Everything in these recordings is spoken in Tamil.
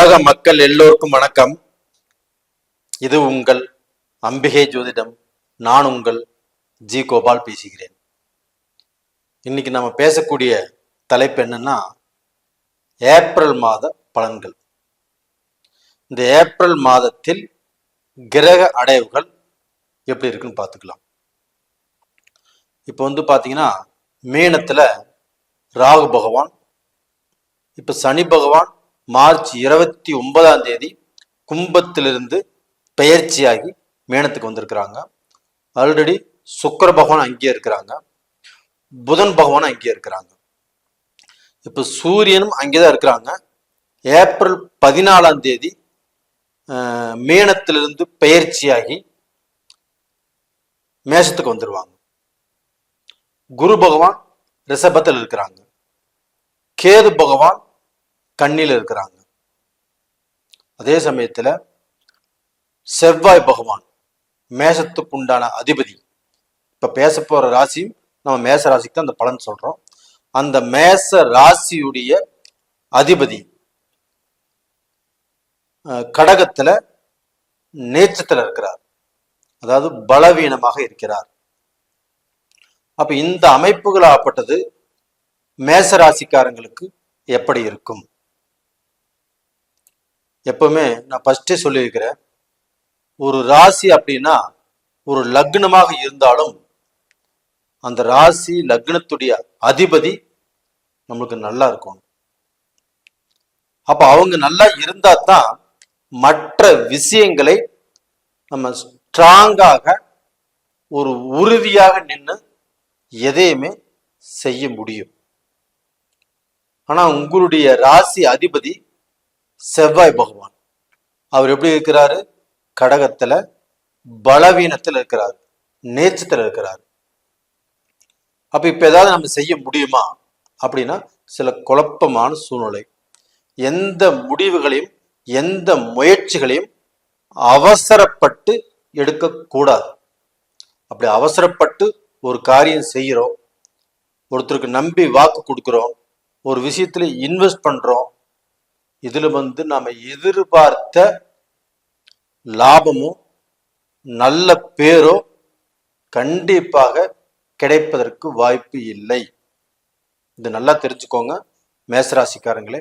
உலக மக்கள் எல்லோருக்கும் வணக்கம். இது உங்கள் அம்பிகை ஜோதிடம். நான் உங்கள் ஜி கோபால் பேசுகிறேன். இன்னைக்கு நம்ம பேசக்கூடிய தலைப்பு என்னன்னா ஏப்ரல் மாத பலன்கள். இந்த ஏப்ரல் மாதத்தில் கிரக அடைவுகள் எப்படி இருக்குன்னு பார்த்துக்கலாம். இப்போ வந்து பார்த்தீங்கன்னா மீனத்தில் ராகு பகவான் இப்போ சனி பகவான் மார்ச் இருபத்தி ஒன்பதாம் தேதி கும்பத்திலிருந்து பெயர்ச்சியாகி மேனத்துக்கு வந்திருக்கிறாங்க. ஆல்ரெடி சுக்கர பகவான் அங்கேயே இருக்கிறாங்க. புதன் பகவான் அங்கேயே இருக்கிறாங்க. இப்போ சூரியனும் அங்கே தான் இருக்கிறாங்க. ஏப்ரல் பதினாலாம் தேதி மேனத்திலிருந்து பெயர்ச்சியாகி மேஷத்துக்கு வந்துடுவாங்க குரு பகவான் ரிஷபத்தில் இருக்கிறாங்க. கேது பகவான் கண்ணில் இருக்கிறாங்க. அதே சமயத்துல செவ்வாய் பகவான் மேசத்துக்கு உண்டான அதிபதி. இப்ப பேச போற ராசியும் நம்ம மேச ராசிக்கு தான் அந்த பலன் சொல்றோம். அந்த மேச ராசியுடைய அதிபதி அஹ், கடகத்துல நேச்சத்துல இருக்கிறார். அதாவது பலவீனமாக இருக்கிறார். அப்ப இந்த அமைப்புகள் ஆப்பட்டது மேச ராசிக்காரங்களுக்கு எப்படி இருக்கும்? எப்பவுமே நான் ஃபஸ்ட்டே சொல்லியிருக்கிறேன் ஒரு ராசி அப்படின்னா ஒரு லக்னமாக இருந்தாலும் அந்த ராசி லக்னத்துடைய அதிபதி நம்மளுக்கு நல்லா இருக்கணும். அப்போ அவங்க நல்லா இருந்தா தான் மற்ற விஷயங்களை நம்ம ஸ்ட்ராங்காக ஒரு உறுதியாக நின்று எதையுமே செய்ய முடியும். ஆனா உங்களுடைய ராசி அதிபதி செவ்வாய் பகவான். அவர் எப்படி இருக்கிறாரு? கடகத்துல பலவீனத்தில் இருக்கிறார். நேச்சத்துல இருக்கிறார். அப்ப இப்ப ஏதாவது நம்ம செய்ய முடியுமா? அப்படின்னா சில குழப்பமான சூழ்நிலை. எந்த முடிவுகளையும் எந்த முயற்சிகளையும் அவசரப்பட்டு எடுக்கக்கூடாது. அப்படி அவசரப்பட்டு ஒரு காரியம் செய்கிறோம் ஒருத்தருக்கு நம்பி வாக்கு கொடுக்குறோம் ஒரு விஷயத்துல இன்வெஸ்ட் பண்றோம் இதுல வந்து நாம எதிர்பார்த்த லாபமும் நல்ல பேரோ கண்டிப்பாக கிடைப்பதற்கு வாய்ப்பு இல்லை. இது நல்லா தெரிஞ்சுக்கோங்க மேசராசிக்காரங்களே.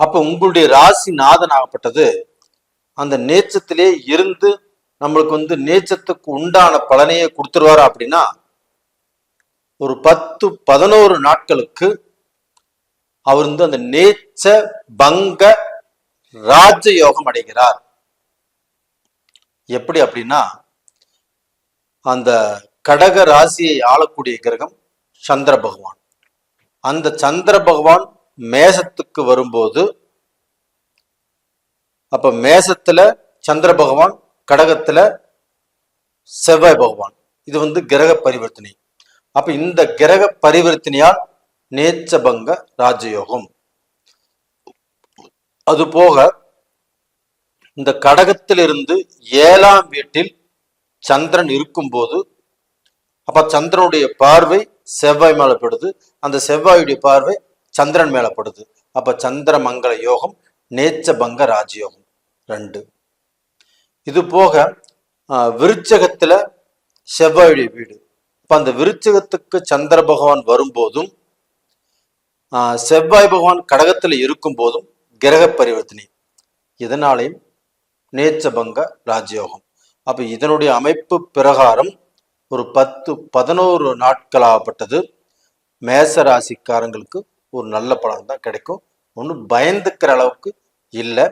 அப்ப உங்களுடைய ராசி நாதன் ஆகப்பட்டது அந்த நேச்சத்திலே இருந்து நம்மளுக்கு வந்து நேச்சத்துக்கு உண்டான பலனையே கொடுத்துருவாரா அப்படின்னா ஒரு பத்து பதினோரு நாட்களுக்கு அவர் வந்து அந்த நேச்ச பங்க ராஜயோகம் அடைகிறார். எப்படி அப்படின்னா அந்த கடக ராசியை ஆளக்கூடிய கிரகம் சந்திர பகவான். அந்த சந்திர பகவான் மேசத்துக்கு வரும்போது அப்ப மேசத்துல சந்திர பகவான் கடகத்துல செவ்வாய் பகவான். இது வந்து கிரக பரிவர்த்தனை. அப்ப இந்த கிரக பரிவர்த்தனையால் நேச்சபங்க ராஜயோகம். அதுபோக இந்த கடகத்திலிருந்து ஏழாம் வீட்டில் சந்திரன் இருக்கும்போது அப்ப சந்திரனுடைய பார்வை செவ்வாய் மேலப்படுது அந்த செவ்வாயுடைய பார்வை சந்திரன் மேலப்படுது அப்ப சந்திர மங்கள யோகம் நேச்சபங்க ராஜயோகம். ரெண்டு. இது போக விருச்சகத்துல செவ்வாயுடைய வீடு. அப்ப அந்த விருச்சகத்துக்கு சந்திர பகவான் வரும்போதும் செவ்வாய் பகவான் கடகத்தில் இருக்கும் போதும் கிரக பரிவர்த்தனை இதனாலையும் நேச்சபங்க ராஜயோகம். அப்ப இதனுடைய அமைப்பு பிரகாரம் ஒரு பத்து பதினோரு நாட்களாகப்பட்டது. மேச ராசிக்காரங்களுக்கு ஒரு நல்ல பலன் தான் கிடைக்கும். ஒன்றும் பயந்துக்கிற அளவுக்கு இல்லை.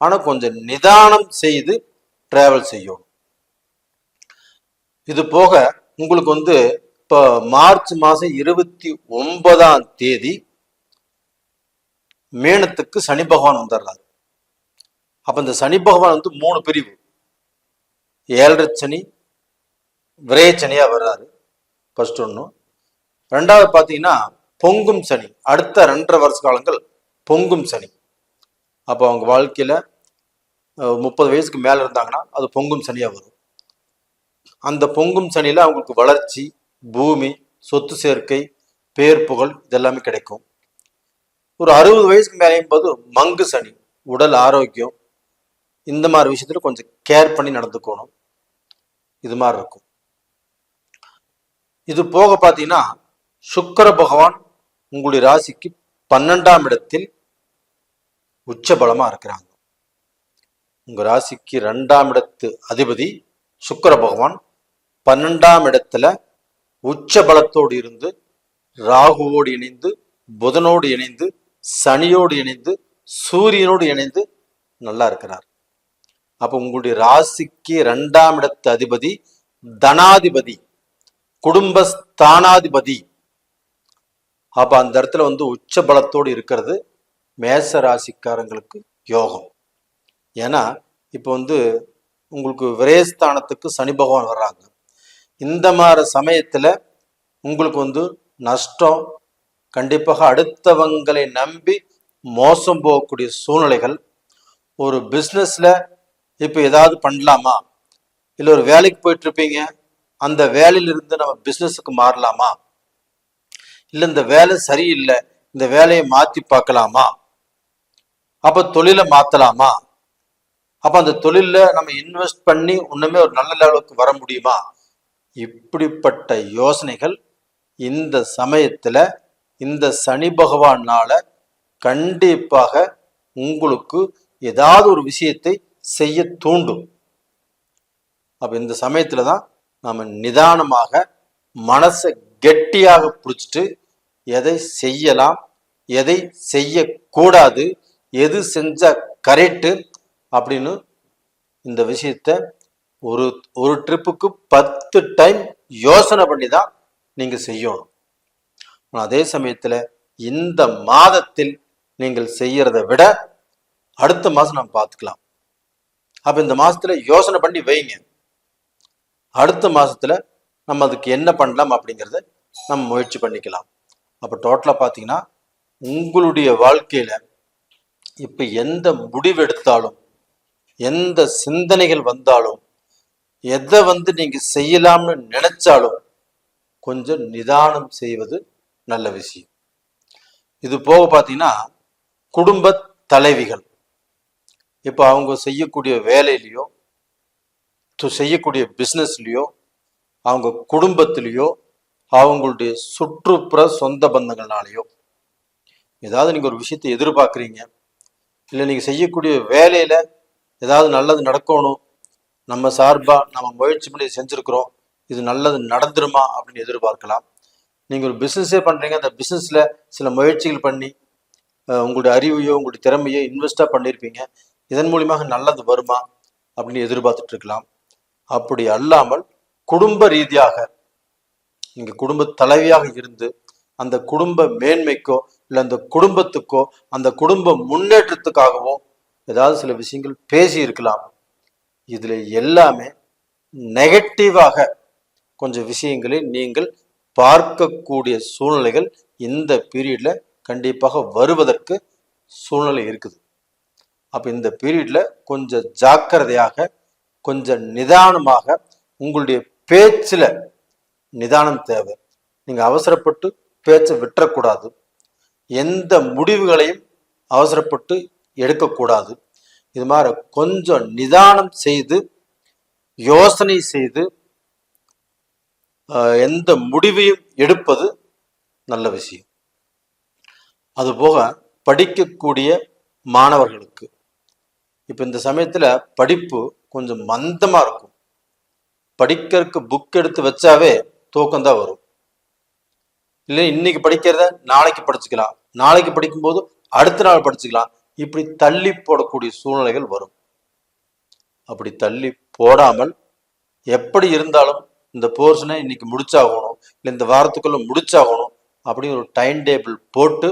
ஆனால் கொஞ்சம் நிதானம் செய்து டிராவல் செய்யணும். இது போக உங்களுக்கு வந்து இப்போ மார்ச் மாதம் இருபத்தி ஒன்பதாம் தேதி மேனத்துக்கு சனி பகவான் வந்துடுறாரு அப்போ இந்த சனி பகவான் வந்து மூணு பிரிவு. ஏழரை சனி விரையச்சனியாக வர்றாரு. ஃபர்ஸ்ட் ஒன்று ரெண்டாவது பார்த்தீங்கன்னா பொங்கும் சனி. அடுத்த ரெண்டரை வருஷ காலங்கள் பொங்கும் சனி. அப்போ அவங்க வாழ்க்கையில் முப்பது வயசுக்கு மேலே இருந்தாங்கன்னா அது பொங்கும் சனியாக வரும். அந்த பொங்கும் சனியில் அவங்களுக்கு வளர்ச்சி பூமி சொத்து சேர்க்கை பேர் புகழ் இதெல்லாமே கிடைக்கும். ஒரு அறுபது வயசுக்கு மேலேயும் போது மங்கு சனி உடல் ஆரோக்கியம் இந்த மாதிரி விஷயத்துல கொஞ்சம் கேர் பண்ணி நடந்துக்கணும். இது மாதிரி இருக்கும். இது போக பார்த்தீங்கன்னா சுக்கர பகவான் உங்களுடைய ராசிக்கு பன்னெண்டாம் இடத்தில் உச்ச பலமா இருக்கிறாங்க. உங்க ராசிக்கு ரெண்டாம் இடத்து அதிபதி சுக்கர பகவான் பன்னெண்டாம் இடத்துல உச்ச பலத்தோடு இருந்து ராகுவோடு இணைந்து புதனோடு இணைந்து சனியோடு இணைந்து சூரியனோடு இணைந்து நல்லா இருக்கிறார். அப்போ உங்களுடைய ராசிக்கு ரெண்டாம் இடத்து அதிபதி தனாதிபதி குடும்பஸ்தானாதிபதி. அப்போ அந்த இடத்துல வந்து உச்ச பலத்தோடு இருக்கிறது மேச ராசிக்காரங்களுக்கு யோகம். ஏன்னா இப்போ வந்து உங்களுக்கு விரயஸ்தானத்துக்கு சனி பகவான் வர்றாங்க. இந்த மாதிரி சமயத்தில் உங்களுக்கு வந்து நஷ்டம் கண்டிப்பாக அடுத்தவங்களை நம்பி மோசம் போகக்கூடிய சூழ்நிலைகள் ஒரு பிஸ்னஸில் இப்போ ஏதாவது பண்ணலாமா? இல்லை ஒரு வேலைக்கு போயிட்டுருப்பீங்க அந்த வேலையிலிருந்து நம்ம பிஸ்னஸுக்கு மாறலாமா? இல்லை இந்த வேலை சரியில்லை இந்த வேலையை மாற்றி பார்க்கலாமா? அப்போ தொழிலை மாற்றலாமா அப்போ அந்த தொழிலில் நம்ம இன்வெஸ்ட் பண்ணி இன்னுமே ஒரு நல்ல லெவலுக்கு வர முடியுமா? இப்படிப்பட்ட யோசனைகள் இந்த சமயத்தில் இந்த சனி பகவானால கண்டிப்பாக உங்களுக்கு ஏதாவது ஒரு விஷயத்தை செய்ய தூண்டும். அப்போ இந்த சமயத்தில் தான் நாம் நிதானமாக மனசை கெட்டியாக பிடிச்சிட்டு எதை செய்யலாம் எதை செய்யக்கூடாது எது செஞ்சால் கரெக்டு அப்படின்னு இந்த விஷயத்த ஒரு ஒரு ட்ரிப்புக்கு பத்து டைம் யோசனை பண்ணி தான் நீங்கள் செய்யணும். அதே சமயத்தில் இந்த மாதத்தில் நீங்கள் செய்யறத விட அடுத்த மாதம் நம்ம பார்த்துக்கலாம். அப்போ இந்த மாதத்துல யோசனை பண்ணி வைங்க. அடுத்த மாதத்துல நம்ம அதுக்கு என்ன பண்ணலாம் அப்படிங்கிறத நம்ம முயற்சி பண்ணிக்கலாம். அப்போ டோட்டலாக பார்த்தீங்கன்னா உங்களுடைய வாழ்க்கையில் இப்போ எந்த முடிவெடுத்தாலும் எந்த சிந்தனைகள் வந்தாலும் எதை வந்து நீங்கள் செய்யலாம்னு நினைச்சாலும் கொஞ்சம் நிதானம் செய்வது நல்ல விஷயம். இது போக பார்த்தீங்கன்னா குடும்ப தலைவிகள். இப்போ அவங்க செய்யக்கூடிய வேலையிலையோ செய்யக்கூடிய பிஸ்னஸ்லையோ அவங்க குடும்பத்திலேயோ அவங்களுடைய சுற்றுப்புற சொந்த பந்தங்கள்னாலேயோ ஏதாவது நீங்க ஒரு விஷயத்தை எதிர்பார்க்குறீங்க இல்லை நீங்க செய்யக்கூடிய வேலையில ஏதாவது நல்லது நடக்கணும் நம்ம சார்பா நம்ம முயற்சி பண்ணி செஞ்சிருக்கிறோம் இது நல்லது நடந்துருமா அப்படின்னு எதிர்பார்க்கலாம். நீங்கள் ஒரு பிஸ்னஸே பண்ணுறீங்க அந்த பிஸ்னஸில் சில முயற்சிகள் பண்ணி உங்களுடைய அறிவையோ உங்களுடைய திறமையோ இன்வெஸ்டாக பண்ணியிருப்பீங்க இதன் மூலியமாக நல்லது வருமா அப்படின்னு எதிர்பார்த்துட்டு இருக்கலாம். அப்படி அல்லாமல் குடும்ப ரீதியாக நீங்கள் குடும்ப தலைவியாக இருந்து அந்த குடும்ப மேன்மைக்கோ இல்லை அந்த குடும்பத்துக்கோ அந்த குடும்ப முன்னேற்றத்துக்காகவோ ஏதாவது சில விஷயங்கள் பேசி இருக்கலாம். எல்லாமே நெகட்டிவாக கொஞ்சம் விஷயங்களை நீங்கள் பார்க்கக்கூடிய சூழ்நிலைகள் இந்த பீரியடில் கண்டிப்பாக வருவதற்கு சூழ்நிலை இருக்குது. அப்போ இந்த பீரியடில் கொஞ்சம் ஜாக்கிரதையாக கொஞ்சம் நிதானமாக உங்களுடைய பேச்சில் நிதானம் தேவை. நீங்கள் அவசரப்பட்டு பேச்சை விட்டுறக்கூடாது. எந்த முடிவுகளையும் அவசரப்பட்டு எடுக்கக்கூடாது. இது மாதிரி கொஞ்சம் நிதானம் செய்து யோசனை செய்து எந்த முடிவையும் எடுப்பது நல்ல விஷயம். அதுபோக படிக்கக்கூடிய மாணவர்களுக்கு. இப்போ இந்த சமயத்தில் படிப்பு கொஞ்சம் மந்தமா இருக்கும். படிக்கிறதுக்கு புக் எடுத்து வச்சாவே தூக்கம்தான் வரும். இல்லை இன்னைக்கு படிக்கிறத நாளைக்கு படிச்சுக்கலாம். நாளைக்கு படிக்கும்போது அடுத்த நாள் படிச்சுக்கலாம். இப்படி தள்ளி போடக்கூடிய சூழ்நிலைகள் வரும். அப்படி தள்ளி போடாமல் எப்படி இருந்தாலும் இந்த போர்ஷனை இன்னைக்கு முடிச்சாகணும் இல்லை இந்த வாரத்துக்குள்ள முடிச்சாகணும் அப்படின்னு ஒரு டைம் டேபிள் போட்டு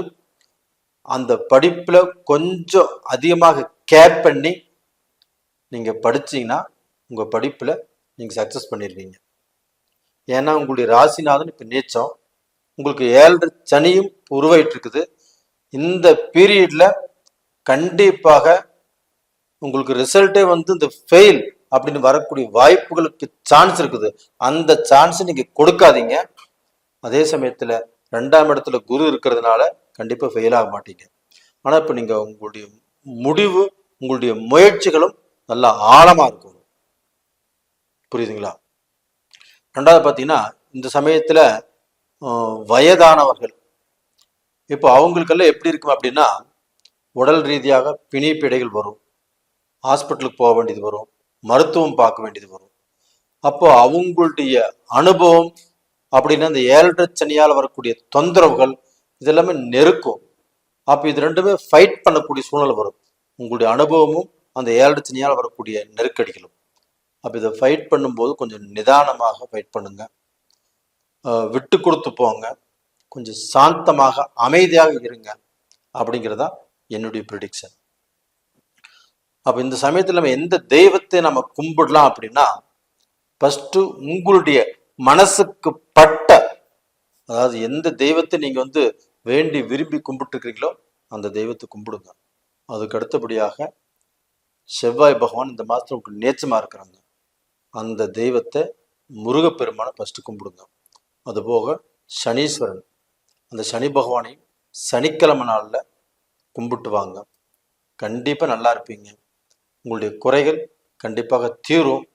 அந்த படிப்பில் கொஞ்சம் அதிகமாக கேர் பண்ணி நீங்கள் படிச்சீங்கன்னா உங்கள் படிப்பில் நீங்கள் சக்ஸஸ் பண்ணிடுவீங்க ஏன்னா உங்களுடைய ராசிநாதன் இப்போ நீச்சம். உங்களுக்கு ஏழு சனியும் உருவாயிட்டு இருக்குது. இந்த பீரியடில் கண்டிப்பாக உங்களுக்கு ரிசல்ட்டே வந்து இந்த ஃபெயில் அப்படின்னு வரக்கூடிய வாய்ப்புகளுக்கு சான்ஸ் இருக்குது. அந்த சான்ஸ் நீங்க கொடுக்காதீங்க. அதே சமயத்துல ரெண்டாம் இடத்துல குரு இருக்கிறதுனால கண்டிப்பா ஃபெயில் ஆக மாட்டீங்க. ஆனால் இப்போ நீங்கள் உங்களுடைய முடிவு உங்களுடைய முயற்சிகளும் நல்லா ஆழமாக இருக்கும். புரியுதுங்களா? ரெண்டாவது பார்த்தீங்கன்னா இந்த சமயத்தில் வயதானவர்கள். இப்போ அவங்களுக்கெல்லாம் எப்படி இருக்கும் அப்படின்னா உடல் ரீதியாக பிணிப்பிடைகள் வரும். ஹாஸ்பிட்டலுக்கு போக வேண்டியது வரும். மருத்துவம் பார்க்க வேண்டியது வரும். அப்போ அவங்களுடைய அனுபவம் அப்படின்னா இந்த ஏழரை சனியால் வரக்கூடிய தொந்தரவுகள் இதெல்லாமே நெருக்கும். அப்போ இது ரெண்டுமே ஃபைட் பண்ணக்கூடிய சூழ்நிலை வரும். உங்களுடைய அனுபவமும் அந்த ஏழரை சனியால் வரக்கூடிய நெருக்கடிகளும். அப்போ இதை ஃபைட் பண்ணும்போது கொஞ்சம் நிதானமாக ஃபைட் பண்ணுங்க. விட்டு கொடுத்து போங்க. கொஞ்சம் சாந்தமாக அமைதியாக இருங்க அப்படிங்கிறதா என்னுடைய ப்ரிடிக்ஷன் அப்போ இந்த சமயத்தில் நம்ம எந்த தெய்வத்தை நம்ம கும்பிடலாம் அப்படின்னா ஃபஸ்ட்டு உங்களுடைய மனசுக்கு பட்ட அதாவது எந்த தெய்வத்தை நீங்கள் வந்து வேண்டி விரும்பி கும்பிட்டுருக்கிறீங்களோ அந்த தெய்வத்தை கும்பிடுங்க. அதுக்கு அடுத்தபடியாக செவ்வாய் பகவான் இந்த மாதத்தில் உங்களுக்கு நேச்சமாக இருக்கிறாங்க. அந்த தெய்வத்தை முருகப்பெருமானை ஃபஸ்ட்டு கும்பிடுங்க. அதுபோக சனீஸ்வரன். அந்த சனி பகவானையும் சனிக்கிழமை நாளில் கும்பிட்டு வாங்க. கண்டிப்பாக நல்லா இருப்பீங்க. உங்களுடைய குறைகள் கண்டிப்பாக தீரும்.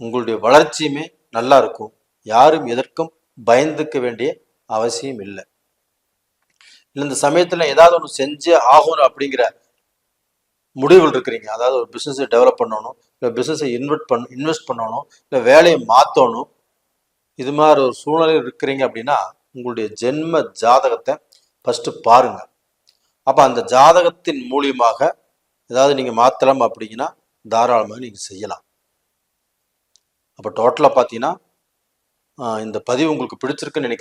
உங்களுடைய வளர்ச்சியுமே நல்லா இருக்கும். யாரும் எதற்கும் பயந்துக்க வேண்டிய அவசியம் இல்லை. இல்லை இந்த சமயத்தில் ஏதாவது ஒன்று செஞ்சே ஆகணும் அப்படிங்கிற முடிவுகள் இருக்கிறீங்க. அதாவது ஒரு பிஸ்னஸை டெவலப் பண்ணணும் இல்லை பிஸ்னஸை இன்வெஸ்ட் பண்ண இன்வெஸ்ட் பண்ணணும் இல்லை வேலையை மாற்றணும் இது மாதிரி ஒரு சூழ்நிலை இருக்கிறீங்க அப்படின்னா உங்களுடைய ஜென்ம ஜாதகத்தை ஃபஸ்ட்டு பாருங்க. அப்போ அந்த ஜாதகத்தின் மூலியமாக ஏதாவது நீங்கள் மாற்றலாம் அப்படிங்கன்னா தாராளமாக நீங்கள் செய்யலாம். அப்போ டோட்டலாக பார்த்தீங்கன்னா இந்த பதிவு உங்களுக்கு பிடிச்சிருக்குன்னு நினைக்கிறேன்.